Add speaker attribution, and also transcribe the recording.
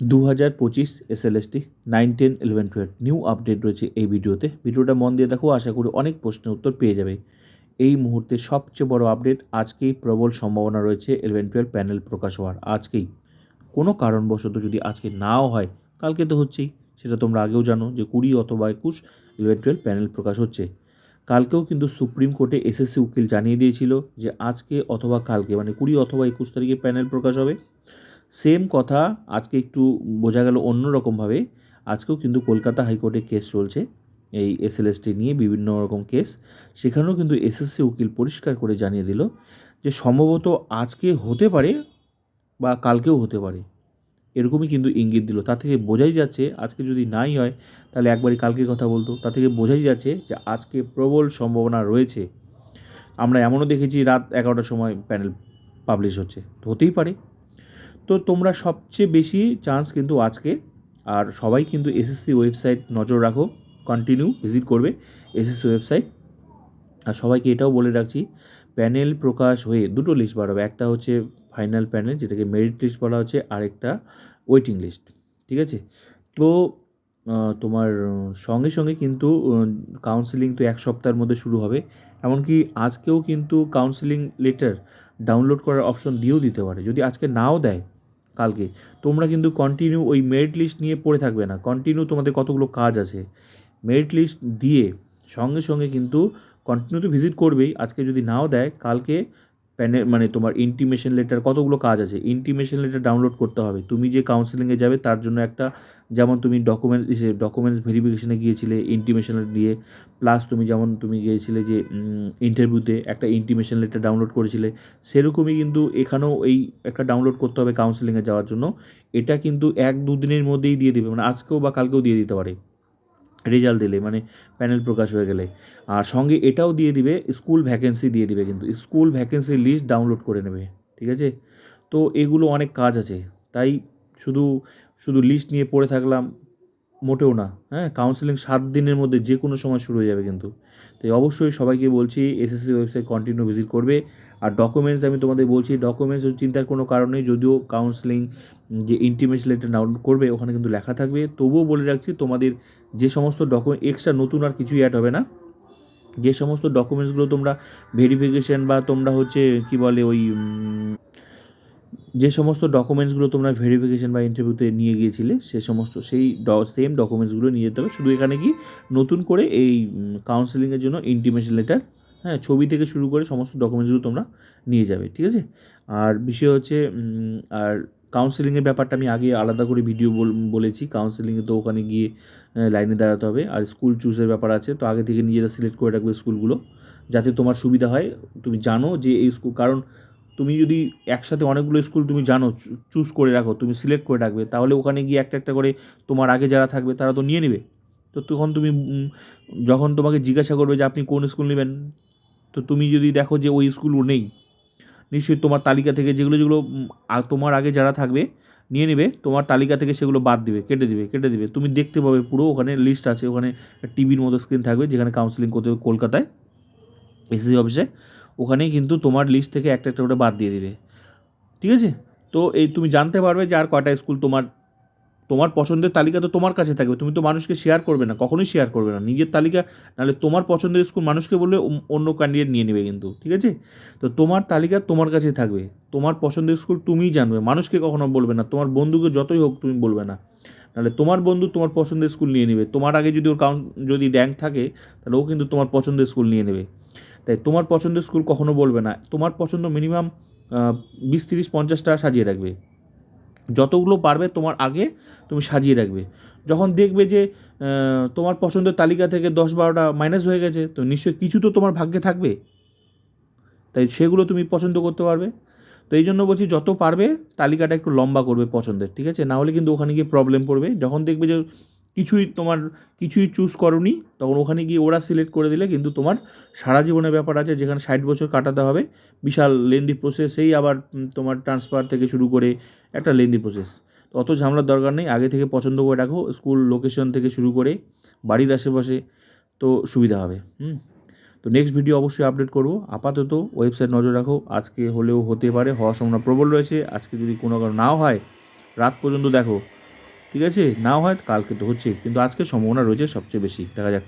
Speaker 1: দু হাজার পঁচিশ SLST nine ten eleven twelve new update রয়েছে এই ভিডিওতে। ভিডিওটা মন দিয়ে দেখো, আশা করি অনেক প্রশ্নের উত্তর পেয়ে যাবে। এই মুহূর্তে সবচেয়ে বড় আপডেট আজকেই প্রবল সম্ভাবনা রয়েছে ইলেভেন টুয়েলভ প্যানেল প্রকাশ হওয়ার আজকেই। কোনো কারণবশত যদি আজকে নাও হয়, কালকে তো হচ্ছেই। সেটা তোমরা আগেও জানো যে কুড়ি অথবা একুশ ইলেভেন টুয়েলভ প্যানেল প্রকাশ হচ্ছে। কালকেও কিন্তু সুপ্রিম কোর্টে এসএসসি উকিল জানিয়ে দিয়েছিল যে আজকে অথবা কালকে মানে কুড়ি অথবা একুশ তারিখে প্যানেল প্রকাশ হবে। সেম কথা, আজকে একটু বোঝা গেল অন্য রকমভাবে আজকেও কিন্তু কলকাতা হাইকোর্টে কেস চলছে, এই এসএলএসটি নিয়ে বিভিন্ন রকম কেস সেখানেও কিন্তু এসএসসি উকিল পরিষ্কার করে জানিয়ে দিল যে সম্ভবত আজকে হতে পারে বা কালকেও হতে পারে। এরকমই কিন্তু ইঙ্গিত দিল। তা থেকে বোঝাই যাচ্ছে আজকে যদি নাই হয়, তাহলে একবারই কালকের কথা বলতো। তা থেকে বোঝাই যাচ্ছে যে আজকে প্রবল সম্ভাবনা রয়েছে। আমরা এমনও দেখেছি রাত এগারোটার সময় প্যানেল পাবলিশ হচ্ছে। তো হতেই পারে। তো তোমরা সবচেয়ে বেশি চান্স কিন্তু আজকে, আর সবাই কিন্তু এসএসসি ওয়েবসাইট নজর রাখো কন্টিনিউ ভিজিট করবে এসএসসি ওয়েবসাইট আর সবাইকে এটাও বলে রাখছি প্যানেল প্রকাশ হয়ে দুটো লিস্ট বাড়াবে, একটা হচ্ছে ফাইনাল প্যানেল যেটাকে মেরিট লিস্ট বলা হচ্ছে আরেকটা ওয়েটিং লিস্ট ঠিক আছে? তো তোমার, সঙ্গে সঙ্গে কিন্তু কাউন্সিলিং তো এক সপ্তাহের মধ্যে শুরু হবে, এমনকি আজকেও কিন্তু কাউন্সিলিং লেটার ডাউনলোড করার অপশন দিয়েও দিতে পারে, যদি আজকে নাও দেয় কালকে। তোমরা কিন্তু কন্টিনিউ ওই মেরিট লিস্ট নিয়ে পড়ে থাকবে না। কন্টিনিউ তোমাদের কতগুলো কাজ আছে। মেরিট লিস্ট দিয়ে সঙ্গে সঙ্গে কিন্তু কন্টিনিউ তো ভিজিট করবেই। আজকে যদি নাও দেয়, কালকে প্যানে মানে তোমার ইন্টিমেশন লেটার কতগুলো কাজ আছে? ইন্টিমেশন লেটার ডাউনলোড করতে হবে। তুমি যে কাউন্সিলিংয়ে যাবে, তার জন্য একটা, যেমন তুমি ডকুমেন্টস ডকুমেন্টস ভেরিফিকেশনে গিয়েছিলে ইন্টিমেশন লেটার দিয়ে প্লাস তুমি যেমন তুমি গিয়েছিলে যে ইন্টারভিউতে একটা ইন্টিমেশন লেটার ডাউনলোড করেছিলে, সেরকমই কিন্তু এখানেও এই একটা ডাউনলোড করতে হবে কাউন্সিলিংয়ে যাওয়ার জন্য। এটা কিন্তু এক দুদিনের মধ্যেই দিয়ে দেবে মানে আজকেও বা কালকেও দিয়ে দিতে পারে। রেজাল্ট দিলে মানে প্যানেল প্রকাশ হয়ে গেলে। আর সঙ্গে এটাও দিয়ে দিবে, স্কুল ভ্যাকেন্সি দিয়ে দিবে কিন্তু। স্কুল ভ্যাকেন্সি লিস্ট ডাউনলোড করে নেবে, ঠিক আছে? তো এগুলো অনেক কাজ আছে। তাই শুধু শুধু লিস্ট নিয়ে পড়ে থাকলাম। মোটেও না হ্যাঁ? কাউন্সেলিং সাত দিনের মধ্যে যে কোনো সময় শুরু হয়ে যাবে কিন্তু। তাই অবশ্যই সবাইকে বলছি এসএসসি ওয়েবসাইট কন্টিনিউ ভিজিট করবে। আর ডকুমেন্টস আমি তোমাদের বলছি ডকুমেন্টস চিন্তার কোনো কারণ নেই, যদিও কাউন্সেলিং যে ইন্টিমেশন লেটার ডাউনলোড করবে, ওখানে কিন্তু লেখা থাকবে। তবুও বলে রাখছি, তোমাদের যে সমস্ত ডকুমেন্ট এক্সট্রা নতুন আর কিছুই অ্যাড হবে না। যে সমস্ত ডকুমেন্টসগুলো তোমরা ভেরিফিকেশন বা তোমরা হচ্ছে, কি বলে ওই যে সমস্ত ডকুমেন্টসগুলো তোমরা ভেরিফিকেশন বা ইন্টারভিউতে নিয়ে গিয়েছিলে, সে সমস্ত, সেই ড সেম ডকুমেন্টসগুলো নিয়ে যেতে হবে। শুধু এখানে কি নতুন করে এই কাউন্সেলিংয়ের জন্য ইন্টিমেশন লেটার হ্যাঁ ছবি থেকে শুরু করে সমস্ত ডকুমেন্টসগুলো তোমরা নিয়ে যাবে, ঠিক আছে? আর বিষয় হচ্ছে আর কাউন্সেলিংয়ের ব্যাপারটা আমি আগে আলাদা করে ভিডিও বলেছি। কাউন্সেলিংয়ে তো ওখানে গিয়ে লাইনে দাঁড়াতে হবে। আর স্কুল চুজের ব্যাপার আছে, তো আগে থেকে নিজেরা সিলেক্ট করে রাখবে স্কুলগুলো যাতে তোমার সুবিধা হয়। তুমি জানো যে এই স্কুল কারণ তুমি যদি একসাথে অনেকগুলো স্কুল তুমি জানো চুজ করে রাখো, তুমি সিলেক্ট করে রাখবে, তাহলে ওখানে গিয়ে একটা একটা করে তোমার আগে যারা থাকবে তারা তো নিয়ে নেবে। তো তখন তুমি যখন তোমাকে জিজ্ঞাসা করবে যে আপনি কোন স্কুল নেবেন, তো তুমি যদি দেখো যে ওই স্কুলও নেই, নিশ্চয়ই তোমার তালিকা থেকে যেগুলো যেগুলো তোমার আগে যারা থাকবে নিয়ে নেবে, তোমার তালিকা থেকে সেগুলো বাদ দিবে, কেটে দিবে কেটে দিবে। তুমি দেখতে পাবে পুরো ওখানে লিস্ট আছে, ওখানে টিভির মতো স্ক্রিন থাকবে, যেখানে কাউন্সিলিং করতে হবে কলকাতায় এসএসসি অফিসে ওখানেই কিন্তু তোমার লিস্ট থেকে একটা একটা করে বাদ দিয়ে দিবে। ঠিক আছে? তো এই তুমি জানতে পারবে যে আর কয়টা স্কুল তোমার তোমার পছন্দের তালিকা তো তোমার কাছে থাকবে। তুমি তো মানুষকে শেয়ার করবে না, কখনোই শেয়ার করবে না। নিজের তালিকা, নাহলে তোমার পছন্দের স্কুল মানুষকে বললে অন্য ক্যান্ডিডেট নিয়ে নেবে কিন্তু। ঠিক আছে? তো তোমার তালিকা তোমার কাছে থাকবে। তোমার পছন্দের স্কুল তুমিই জানবে। মানুষকে কখনো বলবে না। তোমার বন্ধুকে যতই হোক তুমি বলবে না। নাহলে তোমার বন্ধু তোমার পছন্দের স্কুল নিয়ে নেবে। তোমার আগে যদি ওর কাউন্স যদি র্যাঙ্ক থাকে, তাহলে ও কিন্তু তোমার পছন্দের স্কুল নিয়ে নেবে। তাই তোমার পছন্দের স্কুল কখনো বলবে না। তোমার পছন্দ মিনিমাম বিশ, তিরিশ, পঞ্চাশটা সাজিয়ে রাখবে। যতগুলো পারবে তোমার আগে তুমি সাজিয়ে রাখবে। যখন দেখবে যে তোমার পছন্দের তালিকা থেকে দশ, বারোটা মাইনাস হয়ে গেছে, তো নিশ্চয়ই কিছু তো তোমার ভাগ্যে থাকবে। তাই সেগুলো তুমি পছন্দ করতে পারবে। তো এই জন্য বলছি যত পারবে তালিকাটা একটু লম্বা করবে পছন্দের, ঠিক আছে? না হলে কিন্তু ওখানে গিয়ে প্রবলেম পড়বে। যখন দেখবে যে কিছুই তোমার, কিছুই চুজ করনি, তখন ওখানে গিয়ে ওরা সিলেক্ট করে দিলে কিন্তু তোমার সারা জীবনের ব্যাপার আছে, যেখানে ষাট বছর কাটাতে হবে। বিশাল লেন্দি প্রসেস সেই আবার তোমার ট্রান্সফার থেকে শুরু করে একটা লেন্দি প্রসেস অত ঝামেলার দরকার নেই, আগে থেকে পছন্দ করে রাখো স্কুল লোকেশন থেকে শুরু করে বাড়ির আশেপাশে তো সুবিধা হবে। হুম? তো নেক্সট ভিডিও অবশ্যই আপডেট করব। আপাতত ওয়েবসাইট নজর রাখো। আজকে হলেও হতে পারে, হওয়ার সম্ভাবনা প্রবল রয়েছে। আজকে যদি কোনো কারণ নাও হয়, রাত পর্যন্ত দেখো। ঠিক আছে? নাও হয়, কালকে তো হচ্ছে কিন্তু আজকে সম্ভাবনা রয়েছে সবচেয়ে বেশি। দেখা যাক।